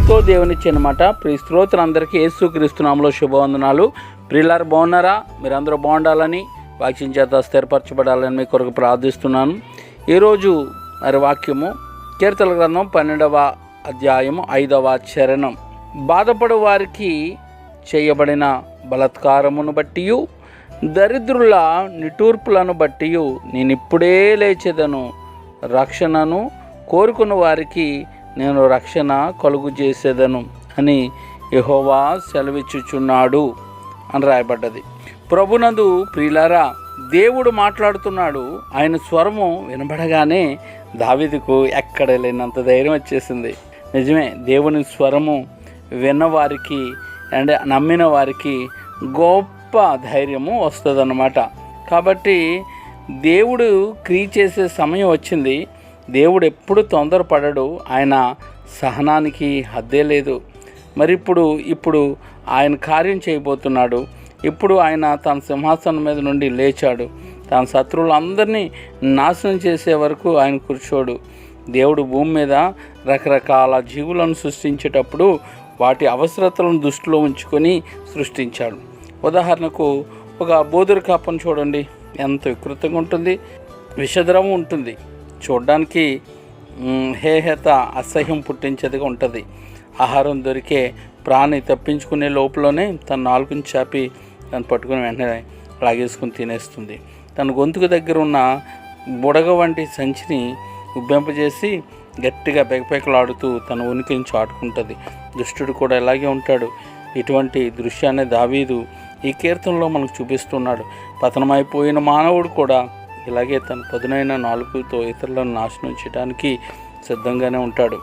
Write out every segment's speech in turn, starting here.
మీతో దేవునిచ్చనమాట ప్రి శ్రోతలందరికీ యేసు క్రీస్తునామలో శుభవందనాలు. ప్రియులారు బాగున్నారా? మీరందరూ బాగుండాలని వాక్యం చేత స్థిరపరచబడాలని మీ కొరకు ప్రార్థిస్తున్నాను. ఈరోజు మరి వాక్యము కీర్తల గ్రంథం పన్నెండవ అధ్యాయము ఐదవ చరణం. బాధపడు వారికి చేయబడిన బలత్కారమును బట్టి దరిద్రుల నిటూర్పులను బట్టి నేను ఇప్పుడే రక్షణను కోరుకున్న వారికి నేను రక్షణ కలుగు చేసేదను అని యహోవా సెలవిచ్చుచున్నాడు అని రాయబడ్డది. ప్రభునందు ప్రియులారా దేవుడు మాట్లాడుతున్నాడు. ఆయన స్వరము వినబడగానే దావీదుకు ఎక్కడ లేనంత ధైర్యం వచ్చేసింది. నిజమే దేవుని స్వరము విన్నవారికి అండ్ నమ్మిన వారికి గొప్ప ధైర్యము వస్తుందన్నమాట. కాబట్టి దేవుడు క్రియ చేసే సమయం వచ్చింది. దేవుడు ఎప్పుడు తొందరపడడు. ఆయన సహనానికి హద్దే లేదు. మరి ఇప్పుడు ఇప్పుడు ఆయన కార్యం చేయబోతున్నాడు. ఇప్పుడు ఆయన తన సింహాసనం మీద నుండి లేచాడు. తన శత్రువులందరినీ నాశనం చేసే వరకు ఆయన కూర్చోడు. దేవుడు భూమి మీద రకరకాల జీవులను సృష్టించేటప్పుడు వాటి అవసరతలను దృష్టిలో ఉంచుకొని సృష్టించాడు. ఉదాహరణకు ఒక బోధురు కాపను చూడండి. ఎంత వికృతంగా ఉంటుంది. విషద్రవం ఉంటుంది. చూడడానికి హేహత అసహ్యం పుట్టించేదిగా ఉంటుంది. ఆహారం దొరికే ప్రాణి తప్పించుకునే లోపలనే తన నాలుగుని చాపి దాన్ని పట్టుకుని వెంటనే లాగేసుకుని తినేస్తుంది. తన గొంతుకు దగ్గర ఉన్న బుడగ వంటి సంచిని ఉబ్బింపజేసి గట్టిగా పెకపెకలాడుతూ తన ఉనికిని చాటుకుంటుంది దుష్టుడు కూడా ఇలాగే ఉంటాడు. ఇటువంటి దృశ్యాన్ని దావీదు ఈ కీర్తనలో మనకు చూపిస్తున్నాడు. పతనమైపోయిన మానవుడు కూడా ఇలాగే తన పదునైన నాలుగుతో ఇతరులను నాశనం చేయడానికి సిద్ధంగానే ఉంటాడు.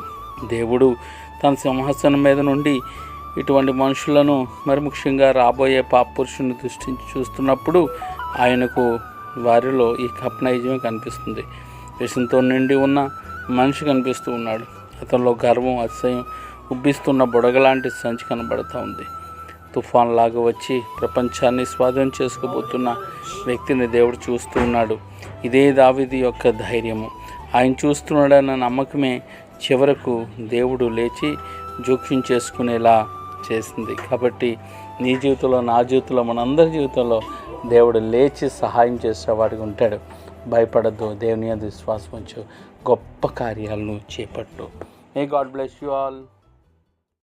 దేవుడు తన సింహాసనం మీద నుండి ఇటువంటి మనుషులను మరి ముఖ్యంగా రాబోయే పాప పురుషుని దృష్టించి చూస్తున్నప్పుడు ఆయనకు వారిలో ఈ కప్నైజమే కనిపిస్తుంది. విషంతో నిండి ఉన్న మనిషి కనిపిస్తూ ఉన్నాడు. అతనిలో గర్వం అతిశయం ఉబ్బిస్తున్న బుడగలాంటి సంచి కనబడుతూ ఉంది. తుఫాన్ లాగా వచ్చి ప్రపంచాన్ని స్వాధీనం చేసుకోబోతున్న వ్యక్తిని దేవుడు చూస్తూ ఉన్నాడు. ఇదే దావిది యొక్క ధైర్యము. ఆయన చూస్తున్నాడన్న నమ్మకమే చివరకు దేవుడు లేచి జోక్యం చేసుకునేలా చేసింది. కాబట్టి నీ జీవితంలో నా జీవితంలో మనందరి జీవితంలో దేవుడు లేచి సహాయం చేసేవాడిగా ఉంటాడు. భయపడద్దు. దేవుని అది విశ్వాసం ఉంచు. గొప్ప కార్యాలను చేపట్టు. ఏ గాడ్ బ్లెస్ యు ఆల్